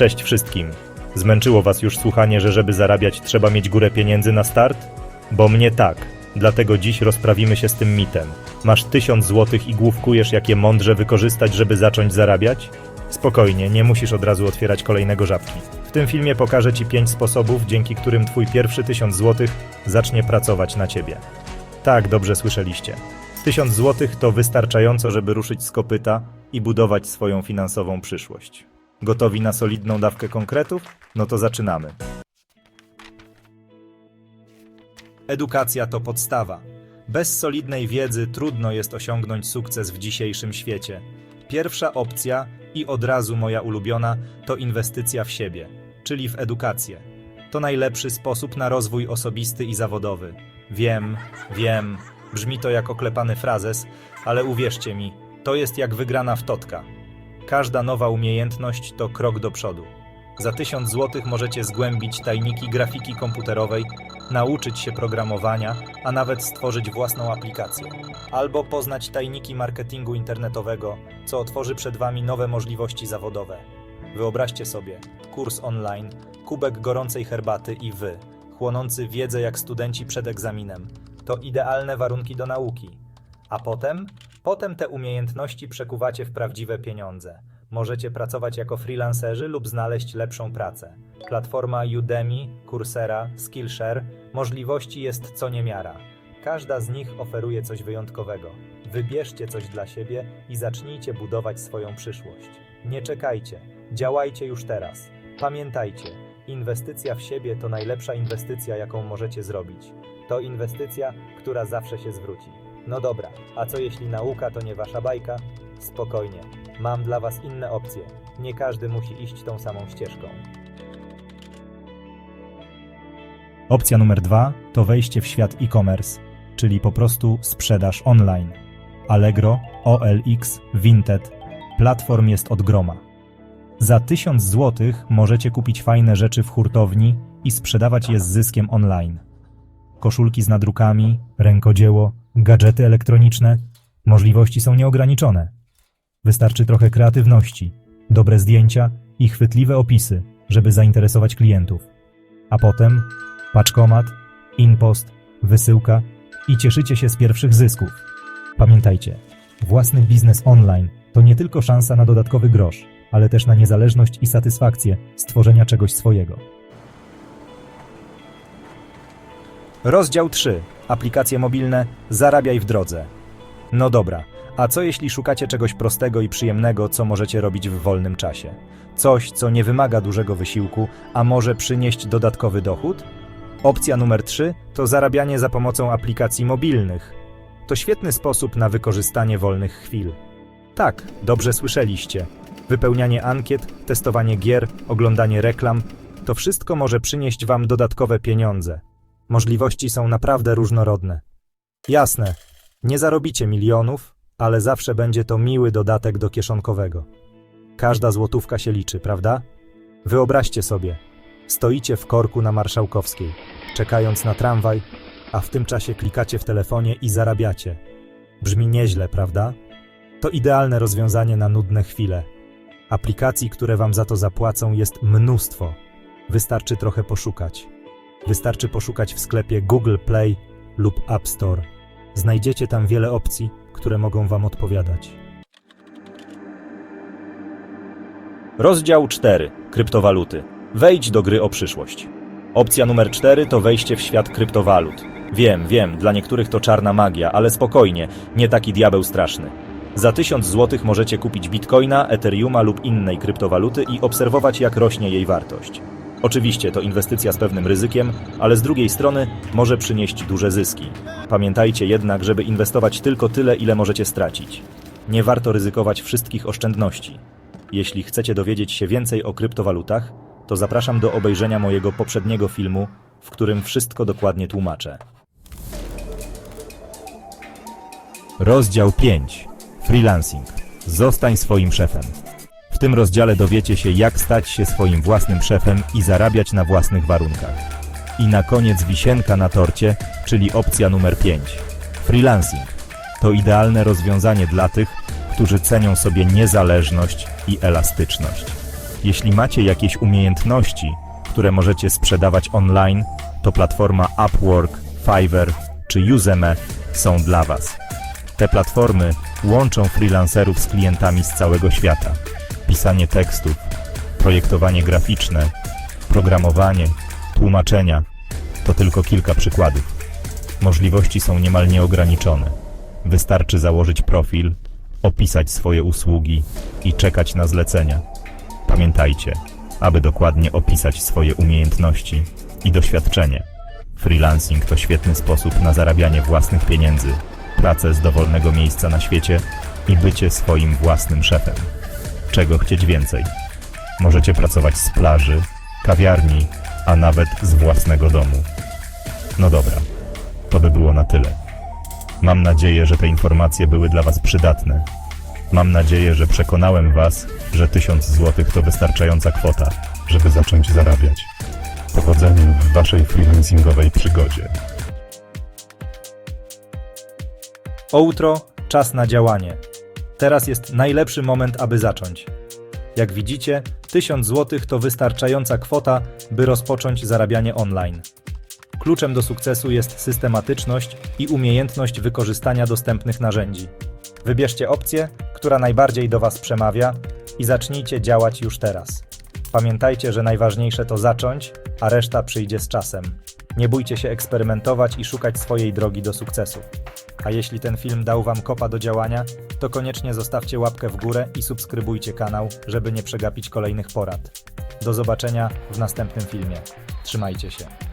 Cześć wszystkim. Zmęczyło was już słuchanie, że żeby zarabiać trzeba mieć górę pieniędzy na start? Bo mnie tak. Dlatego dziś rozprawimy się z tym mitem. Masz tysiąc złotych i główkujesz, jak je mądrze wykorzystać, żeby zacząć zarabiać? Spokojnie, nie musisz od razu otwierać kolejnego żabki. W tym filmie pokażę Ci pięć sposobów, dzięki którym Twój pierwszy tysiąc złotych zacznie pracować na Ciebie. Tak, dobrze słyszeliście. Tysiąc złotych to wystarczająco, żeby ruszyć z kopyta i budować swoją finansową przyszłość. Gotowi na solidną dawkę konkretów? No to zaczynamy. Edukacja to podstawa. Bez solidnej wiedzy trudno jest osiągnąć sukces w dzisiejszym świecie. Pierwsza opcja i od razu moja ulubiona to inwestycja w siebie, czyli w edukację. To najlepszy sposób na rozwój osobisty i zawodowy. Wiem, wiem, brzmi to jak oklepany frazes, ale uwierzcie mi, to jest jak wygrana w totka. Każda nowa umiejętność to krok do przodu. Za 1000 zł możecie zgłębić tajniki grafiki komputerowej, nauczyć się programowania, a nawet stworzyć własną aplikację. Albo poznać tajniki marketingu internetowego, co otworzy przed Wami nowe możliwości zawodowe. Wyobraźcie sobie, kurs online, kubek gorącej herbaty i Wy, chłonący wiedzę jak studenci przed egzaminem. To idealne warunki do nauki. A potem? Potem te umiejętności przekuwacie w prawdziwe pieniądze. Możecie pracować jako freelancerzy lub znaleźć lepszą pracę. Platforma Udemy, Coursera, Skillshare, możliwości jest co niemiara. Każda z nich oferuje coś wyjątkowego. Wybierzcie coś dla siebie i zacznijcie budować swoją przyszłość. Nie czekajcie, działajcie już teraz. Pamiętajcie, inwestycja w siebie to najlepsza inwestycja, jaką możecie zrobić. To inwestycja, która zawsze się zwróci. No dobra, a co jeśli nauka to nie wasza bajka? Spokojnie, mam dla was inne opcje. Nie każdy musi iść tą samą ścieżką. Opcja numer dwa to wejście w świat e-commerce, czyli po prostu sprzedaż online. Allegro, OLX, Vinted, platform jest od groma. Za 1000 zł możecie kupić fajne rzeczy w hurtowni i sprzedawać je z zyskiem online. Koszulki z nadrukami, rękodzieło, gadżety elektroniczne. Możliwości są nieograniczone. Wystarczy trochę kreatywności, dobre zdjęcia i chwytliwe opisy, żeby zainteresować klientów. A potem paczkomat, inpost, wysyłka i cieszycie się z pierwszych zysków. Pamiętajcie, własny biznes online to nie tylko szansa na dodatkowy grosz, ale też na niezależność i satysfakcję stworzenia czegoś swojego. Rozdział 3. Aplikacje mobilne. Zarabiaj w drodze. No dobra, a co jeśli szukacie czegoś prostego i przyjemnego, co możecie robić w wolnym czasie? Coś, co nie wymaga dużego wysiłku, a może przynieść dodatkowy dochód? Opcja numer 3 to zarabianie za pomocą aplikacji mobilnych. To świetny sposób na wykorzystanie wolnych chwil. Tak, dobrze słyszeliście. Wypełnianie ankiet, testowanie gier, oglądanie reklam to wszystko może przynieść Wam dodatkowe pieniądze. Możliwości są naprawdę różnorodne. Jasne, nie zarobicie milionów, ale zawsze będzie to miły dodatek do kieszonkowego. Każda złotówka się liczy, prawda? Wyobraźcie sobie, stoicie w korku na Marszałkowskiej, czekając na tramwaj, a w tym czasie klikacie w telefonie i zarabiacie. Brzmi nieźle, prawda? To idealne rozwiązanie na nudne chwile. Aplikacji, które Wam za to zapłacą, jest mnóstwo. Wystarczy trochę poszukać. Wystarczy poszukać w sklepie Google Play lub App Store. Znajdziecie tam wiele opcji, które mogą Wam odpowiadać. Rozdział 4. Kryptowaluty. Wejdź do gry o przyszłość. Opcja numer 4 to wejście w świat kryptowalut. Wiem, wiem, dla niektórych to czarna magia, ale spokojnie, nie taki diabeł straszny. Za 1000 zł możecie kupić bitcoina, ethereuma lub innej kryptowaluty i obserwować, jak rośnie jej wartość. Oczywiście to inwestycja z pewnym ryzykiem, ale z drugiej strony może przynieść duże zyski. Pamiętajcie jednak, żeby inwestować tylko tyle, ile możecie stracić. Nie warto ryzykować wszystkich oszczędności. Jeśli chcecie dowiedzieć się więcej o kryptowalutach, to zapraszam do obejrzenia mojego poprzedniego filmu, w którym wszystko dokładnie tłumaczę. Rozdział 5. Freelancing. Zostań swoim szefem. Tym rozdziale dowiecie się, jak stać się swoim własnym szefem i zarabiać na własnych warunkach. I na koniec wisienka na torcie, czyli opcja numer 5. Freelancing. To idealne rozwiązanie dla tych, którzy cenią sobie niezależność i elastyczność. Jeśli macie jakieś umiejętności, które możecie sprzedawać online, to platforma Upwork, Fiverr czy Udemy są dla Was. Te platformy łączą freelancerów z klientami z całego świata. Pisanie tekstów, projektowanie graficzne, programowanie, tłumaczenia to tylko kilka przykładów. Możliwości są niemal nieograniczone. Wystarczy założyć profil, opisać swoje usługi i czekać na zlecenia. Pamiętajcie, aby dokładnie opisać swoje umiejętności i doświadczenie. Freelancing to świetny sposób na zarabianie własnych pieniędzy, pracę z dowolnego miejsca na świecie i bycie swoim własnym szefem. Czego chcieć więcej? Możecie pracować z plaży, kawiarni, a nawet z własnego domu. No dobra, to by było na tyle. Mam nadzieję, że te informacje były dla Was przydatne. Mam nadzieję, że przekonałem Was, że 1000 zł to wystarczająca kwota, żeby zacząć zarabiać. Powodzenia w Waszej freelancingowej przygodzie. Outro, czas na działanie. Teraz jest najlepszy moment, aby zacząć. Jak widzicie, 1000 zł to wystarczająca kwota, by rozpocząć zarabianie online. Kluczem do sukcesu jest systematyczność i umiejętność wykorzystania dostępnych narzędzi. Wybierzcie opcję, która najbardziej do Was przemawia i zacznijcie działać już teraz. Pamiętajcie, że najważniejsze to zacząć, a reszta przyjdzie z czasem. Nie bójcie się eksperymentować i szukać swojej drogi do sukcesu. A jeśli ten film dał Wam kopa do działania, to koniecznie zostawcie łapkę w górę i subskrybujcie kanał, żeby nie przegapić kolejnych porad. Do zobaczenia w następnym filmie. Trzymajcie się.